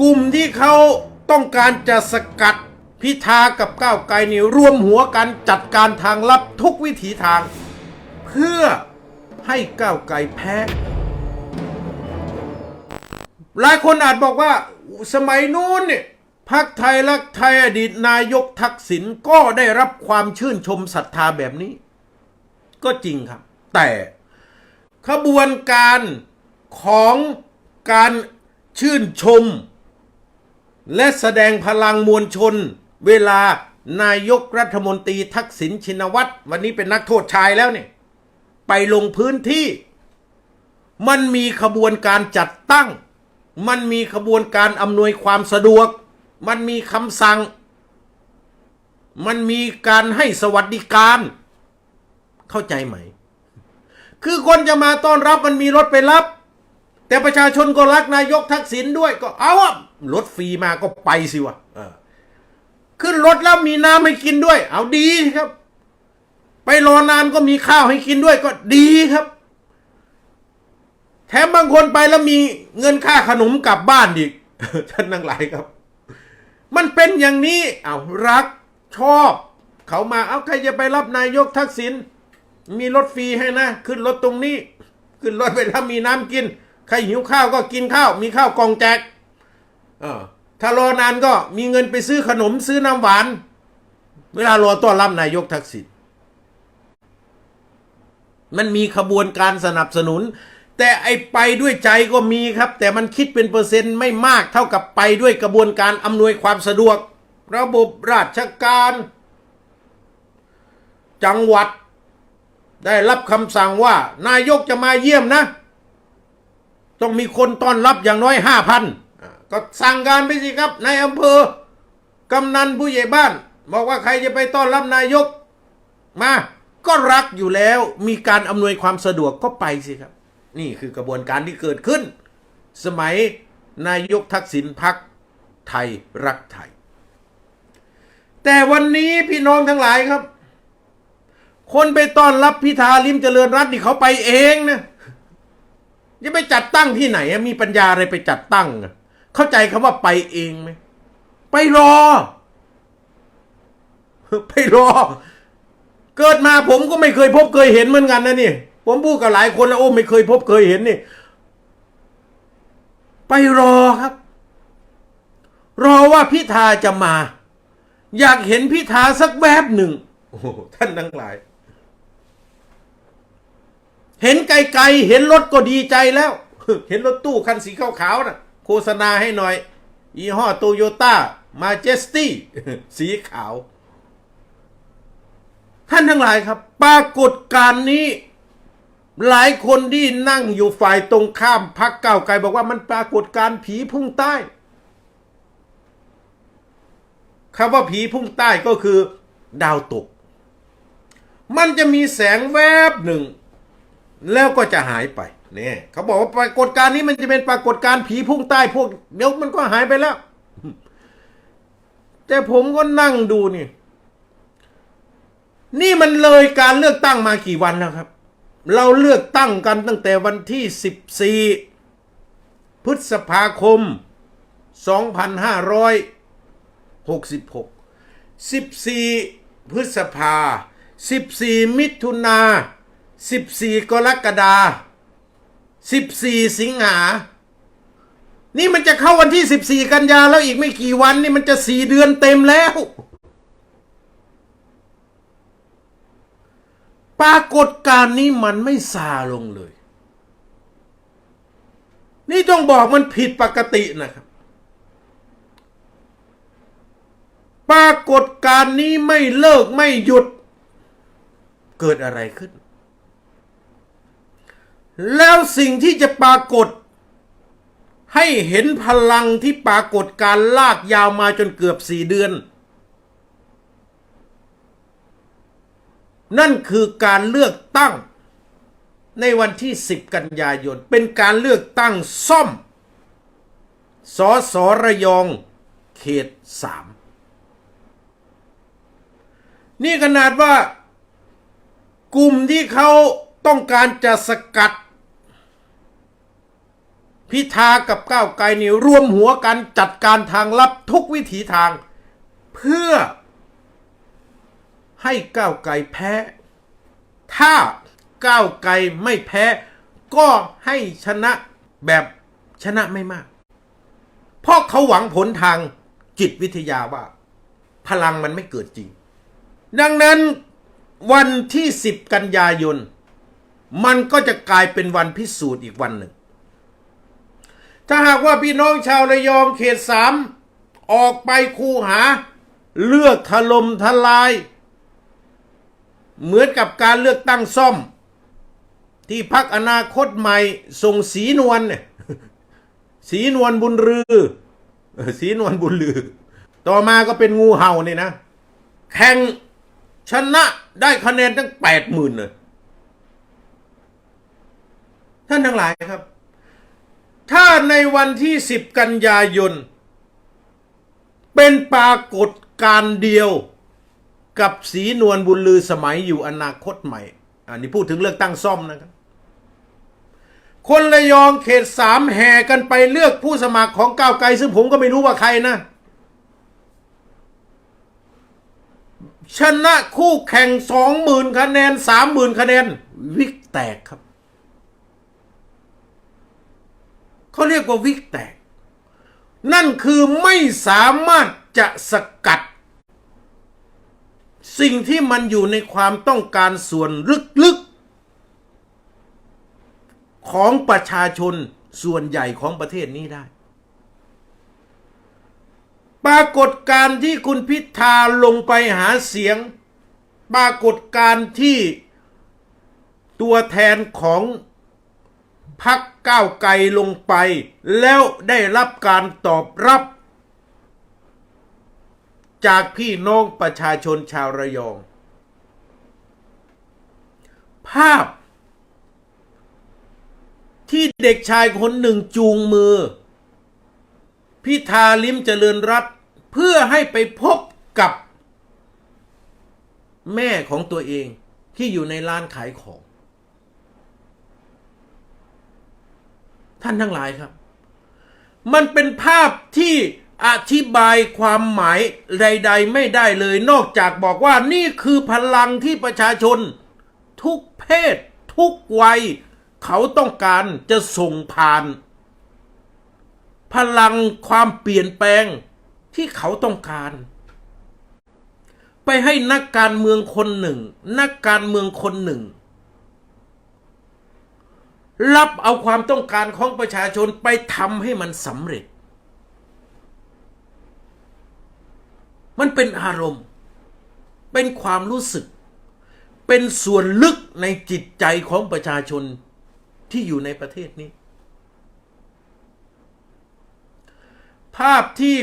กลุ่มที่เขาต้องการจะสกัดพิธากับก้าวไกลนี่รวมหัวกันจัดการทางลับทุกวิถีทาง เพื่อให้ก้าวไกลแพ้ หลายคนอาจบอกว่าสมัยนู้นเนี่ยพักไทยรักไทยอดีตนายกทักษิณก็ได้รับความชื่นชมศรัทธาแบบนี้ ก็จริงครับ แต่ขบวนการของการชื่นชม และแสดงพลังมวลชน เวลานายกรัฐมนตรีทักษิณชินวัตร วันนี้เป็นนักโทษชายแล้วเนี่ย ไปลงพื้นที่ มันมีขบวนการจัดตั้ง มันมีขบวนการอำนวยความสะดวก มันมีคำสั่ง มันมีการให้สวัสดิการ เข้าใจไหม คือคนจะมาต้อนรับมันมีรถไปรับ แต่ประชาชนก็รักนายกทักษิณด้วยก็เอาอะรถฟรีมาก็ไปสิวะขึ้นรถแล้วมีน้ำให้กินด้วย เอาดีครับ ไปรอนานก็มีข้าวให้กินด้วยก็ดีครับ แถมบางคนไปแล้วมีเงินค่าขนมกลับบ้านอีกท่านทั้งหลายครับ มันเป็นอย่างนี้เอารักชอบ เขามาเอาใครจะไปรับนายกทักษิณมีรถฟรีให้นะ ขึ้นรถตรงนี้ ขึ้นรถไปแล้วมีน้ำกิน ใครหิวข้าวก็กินข้าว มีข้าวกองแจกเออถ้ารอนานก็มีเงินไปซื้อขนมซื้อน้ำหวาน เวลารอต้อนรับนายกทักษิณมันมีขบวนการสนับสนุน แต่ไอไปด้วยใจก็มีครับ แต่มันคิดเป็นเปอร์เซ็นต์ไม่มากเท่ากับไปด้วยกระบวนการอำนวยความสะดวก ระบบราชการ จังหวัด ได้รับคำสั่งว่า นายกจะมาเยี่ยมนะ ต้องมีคนต้อนรับอย่างน้อยห้าพันก็สั่งการไปสิครับในายอำเภอกำนันผู้ใหญ่บ้าน บอกว่าใครจะไปต้อนรับนายก มา ก็รักอยู่แล้วมีการอำนวยความสะดวกก็ไปสิครับ นี่คือกระบวนการที่เกิดขึ้น สมัยนายกทักษิณพักไทยรักไทย แต่วันนี้พี่น้องทั้งหลายครับ คนไปต้อนรับพิธาลิมเจริญรัตน์นี่เขาไปเองนะ จะไปจัดตั้งที่ไหนมีปัญญาอะไรไปจัดตั้ง เข้าใจคำว่าไปเองไหมไปรอ ไปรอ เกิดมาผมก็ไม่เคยพบเคยเห็นเหมือนกันนะนี่ผมพูดกับหลายคนแล้วโอ้ไม่เคยพบเคยเห็นนี่ ไปรอครับ รอว่าพิธาจะมา อยากเห็นพิธาสักแวบหนึ่งโอ้ท่านทั้งหลาย เห็นไกลๆเห็นรถก็ดีใจแล้ว เห็นรถตู้คันสีขาวๆนะโฆษณาให้หน่อย ยี่ห้อโตโยต้ามาเจสตี้สีขาว ท่านทั้งหลายครับ ปรากฏการณ์นี้ หลายคนที่นั่งอยู่ฝ่ายตรงข้ามพักเก้าไกลบอกว่ามันปรากฏการณ์ผีพุ่งใต้คำว่าผีพุ่งใต้ก็คือ ดาวตก มันจะมีแสงแวบหนึ่ง แล้วก็จะหายไปเนี่ยเขาบอกว่าปรากฏการณ์นี้มันจะเป็นปรากฏการณ์ผีพุ่งใต้พวกเดี๋ยวมันก็หายไปแล้ว แต่ผมก็นั่งดูนี่ นี่มันเลยการเลือกตั้งมากี่วันแล้วครับ เราเลือกตั้งกันตั้งแต่วันที่ 14 พฤษภาคม 2566 14 พฤษภา 14 มิถุนา 14 กรกฎา14 สิงหา นี่มันจะเข้าวันที่ 14 กันยาแล้วอีกไม่กี่วันนี่มันจะ4เดือนเต็มแล้ว ปรากฏการณ์นี้มันไม่ซาลงเลย นี่ต้องบอกมันผิดปกตินะครับปรากฏการณ์นี้ไม่เลิกไม่หยุด เกิดอะไรขึ้น แล้วสิ่งที่จะปรากฏ ให้เห็นพลังที่ปรากฏการลากยาวมาจนเกือบสี่เดือน นั่นคือการเลือกตั้งในวันที่ 10 กันยายน เป็นการเลือกตั้งซ่อม สอสอระยองเขตสามนี่ขนาดว่ากลุ่มที่เขาต้องการจะสกัด พิธากับก้าวไกลนี่รวมหัวกันจัดการทางลับทุกวิถีทาง เพื่อ ให้ก้าวไกลแพ้ ถ้าก้าวไกลไม่แพ้ ก็ให้ชนะแบบชนะไม่มาก เพราะเขาหวังผลทางจิตวิทยาว่า พลังมันไม่เกิดจริง ดังนั้นวันที่ 10 กันยายน มันก็จะกลายเป็นวันพิสูจน์อีกวันหนึ่ง ถ้าหากว่าพี่น้องชาวระยองเขตสามออกไปคูหา เลือกถล่มทลาย เหมือนกับการเลือกตั้งซ่อม ที่พักอนาคตใหม่ส่งสีนวลสีนวลบุญรือเออสีนวลบุญลือ ต่อมาก็เป็นงูเห่านี่นะ แข่งชนะได้คะแนนตั้งแปดหมื่นเลยท่านทั้งหลายครับ ถ้าในวันที่สิบกันยายน เป็นปรากฏการณ์เดียวกับสีนวลบุญลือสมัยอยู่อนาคตใหม่ อันนี้พูดถึงเลือกตั้งซ่อมนะครับ คนระยองเขตสามแห่กันไปเลือกผู้สมัครของก้าวไกล ซึ่งผมก็ไม่รู้ว่าใครนะ ชนะคู่แข่งสองหมื่นคะแนนสามหมื่นคะแนน วิกแตกครับ เขาเรียกว่าวิกแตก นั่นคือไม่สามารถจะสกัด สิ่งที่มันอยู่ในความต้องการส่วนลึกๆ ของประชาชนส่วนใหญ่ของประเทศนี้ได้ ปรากฏการที่คุณพิธาลงไปหาเสียง ปรากฏการที่ตัวแทนของ พักก้าวไกลลงไป แล้วได้รับการตอบรับ จากพี่น้องประชาชนชาวระยอง ภาพ ที่เด็กชายคนหนึ่งจูงมือ พิธาลิมเจริญรัตเพื่อให้ไปพบกับ แม่ของตัวเองที่อยู่ในร้านขายของ ท่านทั้งหลายครับ มันเป็นภาพที่อธิบายความหมายใด ๆ ไม่ได้เลย นอกจากบอกว่านี่คือพลังที่ประชาชน ทุกเพศ ทุกวัย เขาต้องการจะส่งผ่าน พลังความเปลี่ยนแปลงที่เขาต้องการ ไปให้นักการเมืองคนหนึ่ง นักการเมืองคนหนึ่ง รับเอาความต้องการของประชาชนไปทำให้มันสำเร็จ มันเป็นอารมณ์ เป็นความรู้สึก เป็นส่วนลึกในจิตใจของประชาชนที่อยู่ในประเทศนี้ ภาพที่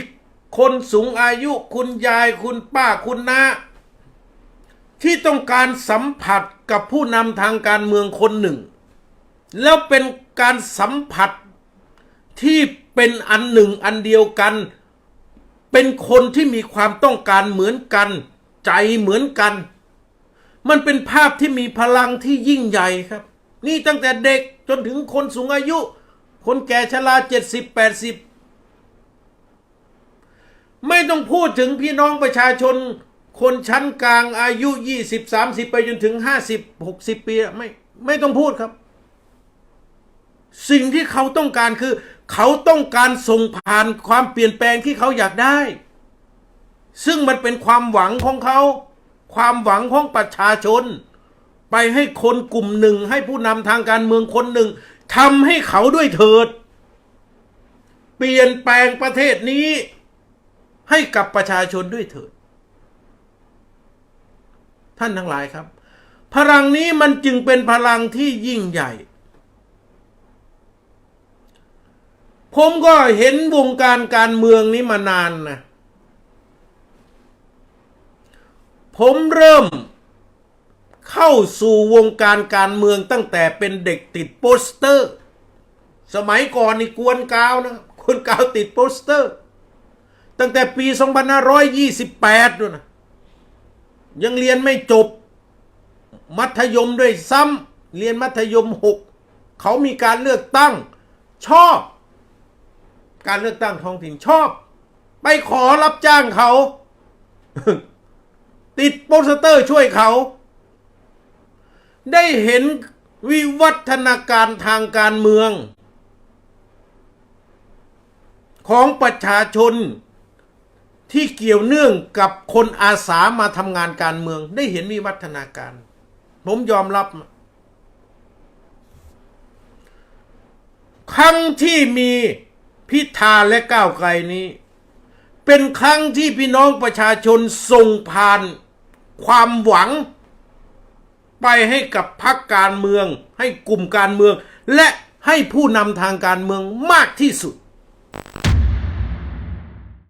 คนสูงอายุคุณยายคุณป้าคุณน้าที่ต้องการสัมผัสกับผู้นำทางการเมืองคนหนึ่ง แล้วเป็นการสัมผัสที่เป็นอันหนึ่งอันเดียวกัน เป็นคนที่มีความต้องการเหมือนกัน ใจเหมือนกัน มันเป็นภาพที่มีพลังที่ยิ่งใหญ่ครับ นี่ตั้งแต่เด็กจนถึงคนสูงอายุ คนแก่ชราเจ็ดสิบแปดสิบไม่ต้องพูดถึงพี่น้องประชาชน คนชั้นกลางอายุยี่สิบสามสิบไปจนถึงห้าสิบหกสิบปีอะไม่ไม่ต้องพูดครับ สิ่งที่เขาต้องการคือ เขาต้องการส่งผ่านความเปลี่ยนแปลงที่เขาอยากได้ ซึ่งมันเป็นความหวังของเขา ความหวังของประชาชน ไปให้คนกลุ่มหนึ่งให้ผู้นำทางการเมืองคนหนึ่งทำให้เขาด้วยเถิด เปลี่ยนแปลงประเทศนี้ ให้กับประชาชนด้วยเถิด ท่านทั้งหลายครับ พลังนี้มันจึงเป็นพลังที่ยิ่งใหญ่ ผมก็เห็นวงการการเมืองนี้มานานนะผมเริ่มเข้าสู่วงการการเมืองตั้งแต่เป็นเด็กติดโปสเตอร์ สมัยก่อนนี่กวนกาวนะกวนกาวติดโปสเตอร์ ตั้งแต่ปี 2528ด้วยนะยังเรียนไม่จบ มัธยมด้วยซ้ำเรียนมัธยมหกเขามีการเลือกตั้งชอบ การเลือกตั้งท้องถิ่นชอบ ไปขอรับจ้างเขา ติดโปสเตอร์ช่วยเขา ได้เห็นวิวัฒนาการทางการเมือง ของประชาชนที่เกี่ยวเนื่องกับคนอาสามาทำงานการเมือง ได้เห็นวิวัฒนาการ ผมยอมรับ ครั้งที่มี พิธาและก้าวไกลนี้ เป็นครั้งที่พี่น้องประชาชนส่งผ่านความหวัง ไปให้กับพรรคการเมือง ให้กลุ่มการเมือง และให้ผู้นำทางการเมืองมากที่สุด